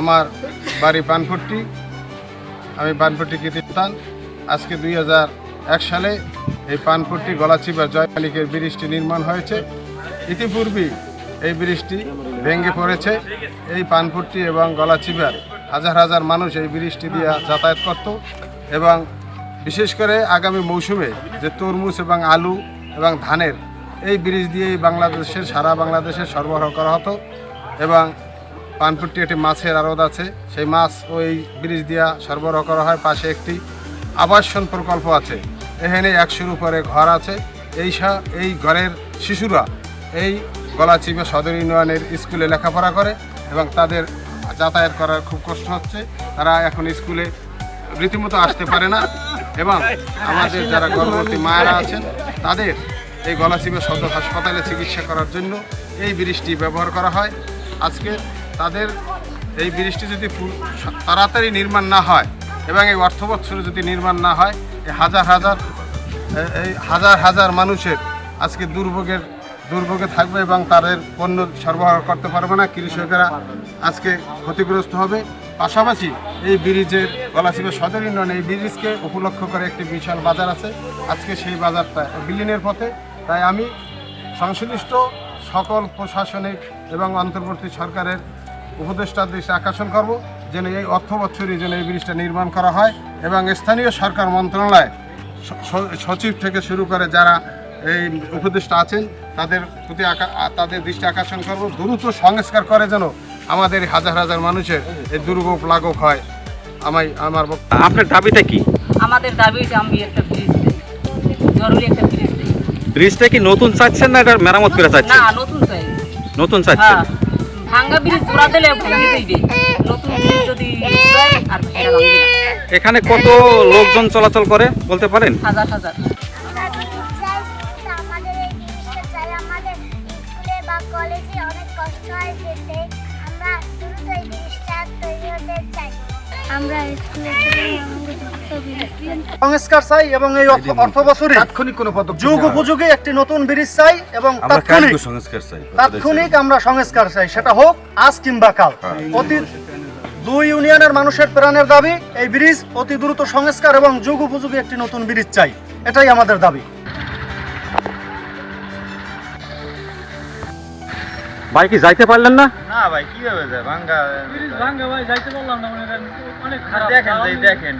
আমার বাড়ি পানপট্টি আমি পানপট্টি কীর্তিস্থান আজকে দুই হাজার এক সালে এই পানপট্টি গলাচিপা জয়মালিকের ব্রিজটি নির্মাণ হয়েছে। ইতিপূর্বে এই ব্রিজটি ভেঙে পড়েছে। এই পানপট্টি এবং গলাচিপার হাজার হাজার মানুষ এই ব্রিজটি দিয়ে যাতায়াত করত এবং বিশেষ করে আগামী মৌসুমে যে তরমুজ এবং আলু এবং ধানের এই ব্রিজ দিয়েই বাংলাদেশের, সারা বাংলাদেশে সরবরাহ করা হতো এবং পানপুট্টি একটি মাছের আড়ত আছে। সেই মাছ ওই ব্রিজ দিয়া সরবরাহ করা হয়। পাশে একটি আবাসন প্রকল্প আছে। এখানে একশোর উপরে ঘর আছে। এই এই ঘরের শিশুরা এই গলাচিপা সদর ইউনিয়নের স্কুলে লেখাপড়া করে এবং তাদের যাতায়াত করার খুব কষ্ট হচ্ছে। তারা এখন স্কুলে রীতিমতো আসতে পারে না এবং আমাদের যারা গর্ভবতী মায়েরা আছেন, তাদের এই গলাচিপা সদর হাসপাতালে চিকিৎসা করার জন্য এই ব্রিজটি ব্যবহার করা হয়। আজকে তাদের এই ব্রিজটি যদি তাড়াতাড়ি নির্মাণ না হয় এবং এই অর্থ যদি নির্মাণ না হয় এই হাজার হাজার এই হাজার হাজার মানুষের আজকে দুর্ভোগের, দুর্ভোগে থাকবে এবং তাদের পণ্য সরবরাহ করতে পারবে না, কৃষকেরা আজকে ক্ষতিগ্রস্ত হবে। পাশাপাশি এই ব্রিজের গলাচিপা সদর ইউনিয়ন, এই ব্রিজকে উপলক্ষ করে একটি বিশাল বাজার আছে। আজকে সেই বাজারটা বিলীনের পথে। তাই আমি সংশ্লিষ্ট সকল প্রশাসনিক এবং অন্তর্বর্তী সরকারের উপদেষ্টার দৃষ্টি আকর্ষণ করব যেন এই অর্থ বছরই যেন এই ব্রিজটা নির্মাণ করা হয় এবং স্থানীয় সরকার মন্ত্রণালয় সচিব থেকে শুরু করে যারা এই উপদেষ্টা আছেন তাদের প্রতি আকা- তাদের দৃষ্টি আকর্ষণ করব দ্রুত সংস্কার করে যেন আমাদের হাজার হাজার মানুষের এই দুর্ভোগ লাঘব হয়। আমায় আমার আপনার দাবিটা কি? আমাদের দাবি যে আমি একটা ব্রিজ দিই জরুরি একটা ব্রিজ দিই। ব্রিজটা কি নতুন চাচ্ছেন না এটা মেরামত করে না চাচ্ছেন নতুন চাই। নতুন চাচ্ছেন? হ্যাঁ। ভাঙ্গা ব্রিজ জোড়া দিলে ভেঙে দিবে। নতুন ব্রিজ যদি আর ভেঙে ভাঙবে না। এখানে কত লোকজন চলাচল করে বলতে পারেন? হাজার হাজার। আমরা কলেজে অনেক কষ্ট হয় যেতে আমরা দ্রুত এই জিনিসটা তৈরি হতে চাই আমরা স্কুলে সংস্কার চাই এবং এই অর্থ- বছরে তাৎক্ষণিক কোনো পদক্ষেপ যুগ উপযোগী একটি নতুন ব্রিজ চাই এবং তাৎক্ষণিক সংস্কার চাই তাৎক্ষণিক আমরা সংস্কার চাই সেটা হোক আজ কিংবা কাল। অতি দুই ইউনিয়নের মানুষের প্রাণের দাবি এই ব্রিজ অতি দ্রুত সংস্কার এবং যুগ উপযোগী একটি নতুন ব্রিজ চাই। এটাই আমাদের দাবি। ভাই কি যাইতে পারলেন না? না ভাই কীভাবে যায়? ভাঙ্গা ভাঙ্গা ভাই যাইতে পারলাম না মানে অনেক খারাপ। দেখেন দেখেন।